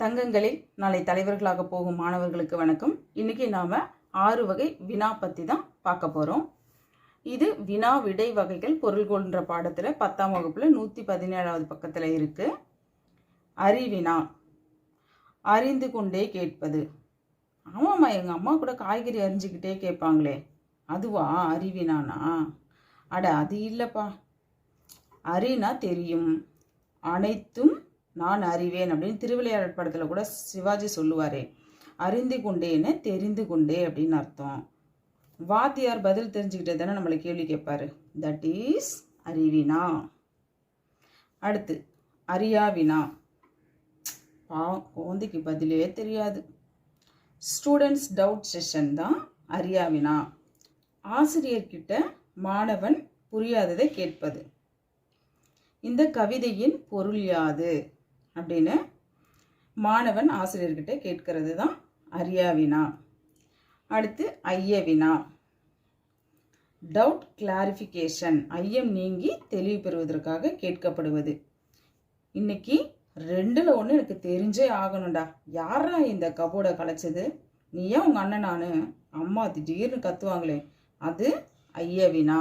தங்கங்களில் நாளை தலைவர்களாக போகும் மாணவர்களுக்கு வணக்கம். இன்னைக்கு நாம ஆறு வகை வினா பத்தி தான் பார்க்க போறோம். இது வினா விடை வகைகள் பொருள் கொள்கின்ற பாடத்துல பத்தாம் வகுப்புல நூத்தி பதினேழாவது பக்கத்துல இருக்கு. அறிவினா அறிந்து கொண்டே கேட்பது. ஆமாம்மா எங்கள் அம்மா கூட காய்கறி அரிஞ்சுக்கிட்டே கேட்பாங்களே. அதுவா அறிவினானா? அட அது இல்லைப்பா. அறினா தெரியும். அனைத்தும் நான் அறிவேன் அப்படின்னு திருவிளையாடல் படத்தில் கூட சிவாஜி சொல்லுவாரே அறிந்து கொண்டேன்னு தெரிந்து கொண்டே அப்படின்னு அர்த்தம். வாத்தியார் பதில் தெரிஞ்சுக்கிட்டே தானே நம்மளை கேள்வி கேட்பாரு. தட் இஸ் அறிவினா. அடுத்து அறியாவினா. பாவம் குழந்தைக்கு பதிலே தெரியாது. ஸ்டூடெண்ட்ஸ் டவுட் செஷன் தான் அறியாவினா. ஆசிரியர்கிட்ட மாணவன் புரியாததை கேட்பது. இந்த கவிதையின் பொருள் யாது? அப்படின்னு மாணவன் ஆசிரியர்கிட்ட கேட்கிறது தான் அறியாவினா அடுத்து ஐயவினா டவுட் கிளாரிஃபிகேஷன் ஐயம் நீங்கி தெளிவு பெறுவதற்காக கேட்கப்படுவது. இன்னைக்கு ரெண்டில் ஒன்று எனக்கு தெரிஞ்சே ஆகணும்டா. யாரா இந்த கபோர்டை கலைச்சது? நீ ஏன் உங்கள் அண்ணன் நான்? அம்மா திடீர்னு கத்துவாங்களே. அது ஐயவினா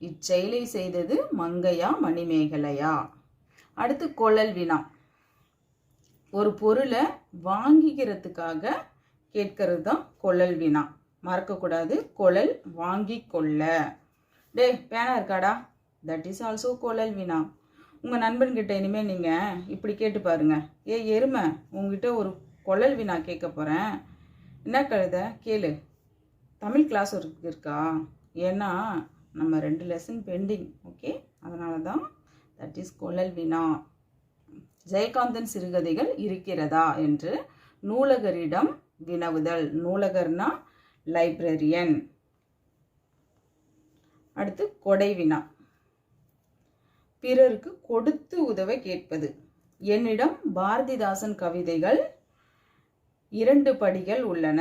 இச்செயலை செய்தது மங்கையா மணிமேகலையா? அடுத்து கொழல் வினா. ஒரு பொருளை வாங்கிக்கிறதுக்காக கேட்கறது தான் கொள்ளல் வினா. மறக்கக்கூடாது கொழல் வாங்கி கொள்ள. டே பேனா இருக்காடா? தட் இஸ் ஆல்சோ கொழல் வினா. உங்கள் நண்பன்கிட்ட இனிமேல் நீங்கள் இப்படி கேட்டு பாருங்க. ஏ எருமை உங்ககிட்ட ஒரு கொழல் வினா கேட்க போகிறேன் என்ன கழுத? கேளு. தமிழ் கிளாஸ் இருக்கு இருக்கா? ஏன்னா நம்ம ரெண்டு லெசன் பெண்டிங் ஓகே அதனால தான் தட் இஸ் கொழல் வினா. ஜெயகாந்தன் சிறுகதைகள் இருக்கிறதா என்று நூலகரிடம் வினவுதல். நூலகர்னா லைப்ரரியன். அடுத்து கொடை வினா. பிறருக்கு கொடுத்து உதவ கேட்பது. என்னிடம் பாரதிதாசன் கவிதைகள் இரண்டு படிகள் உள்ளன.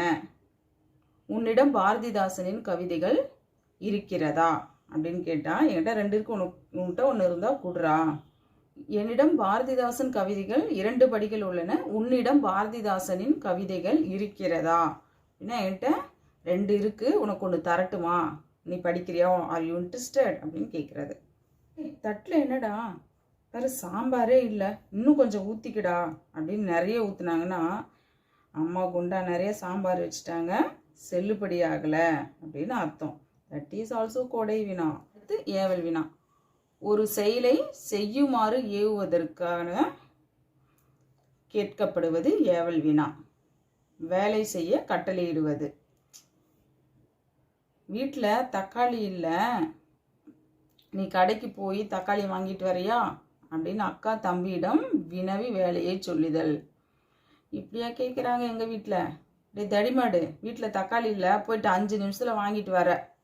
உன்னிடம் பாரதிதாசனின் கவிதைகள் இருக்கிறதா? அப்படின்னு கேட்டால் என்கிட்ட ரெண்டு இருக்கு உனக்கு உன்கிட்ட ஒன்று இருந்தால் கொடுறா. என்னிடம் பாரதிதாசன் கவிதைகள் இரண்டு படிகள் உள்ளன. உன்னிடம் பாரதிதாசனின் கவிதைகள் இருக்கிறதா? அப்படின்னா என்கிட்ட? ரெண்டு இருக்கு. உனக்கு ஒன்று தரட்டுமா? நீ படிக்கிறியா? ஆர் யூ இன்ட்ரெஸ்டட் அப்படின்னு கேட்குறது தட்டில் என்னடா? வேறு சாம்பாரே இல்லை. இன்னும் கொஞ்சம் ஊற்றிக்கடா அப்படின்னு நிறைய ஊற்றுனாங்கன்னா அம்மா குண்டா நிறைய சாம்பார் வச்சுட்டாங்க. செல்லுபடி ஆகலை அப்படின்னு அர்த்தம். தட் இஸ் ஆல்சோ கொடை வினா. அடுத்து ஏவல் வினா. ஒரு செயலை செய்யுமாறு ஏவுவதற்கான கேட்கப்படுவது ஏவல் வினா. வேலை செய்ய கட்டளையிடுவது. வீட்டில் தக்காளி இல்லை. நீ கடைக்கு போய் தக்காளி வாங்கிட்டு வரையா? அப்படின்னு அக்கா தம்பியிடம் வினவி வேலையை சொல்லுதல். இப்படியா கேட்குறாங்க எங்கள் வீட்டில் டே தடிமாடு வீட்டில் தக்காளி இல்லை போயிட்டு அஞ்சு நிமிஷத்தில் வாங்கிட்டு வர.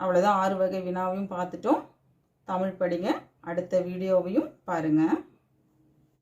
அவ்வளோதான் ஆறு வகை வினாவையும் பார்த்துட்டோம். தமிழ் படிங்க. அடுத்த வீடியோவையும் பாருங்கள்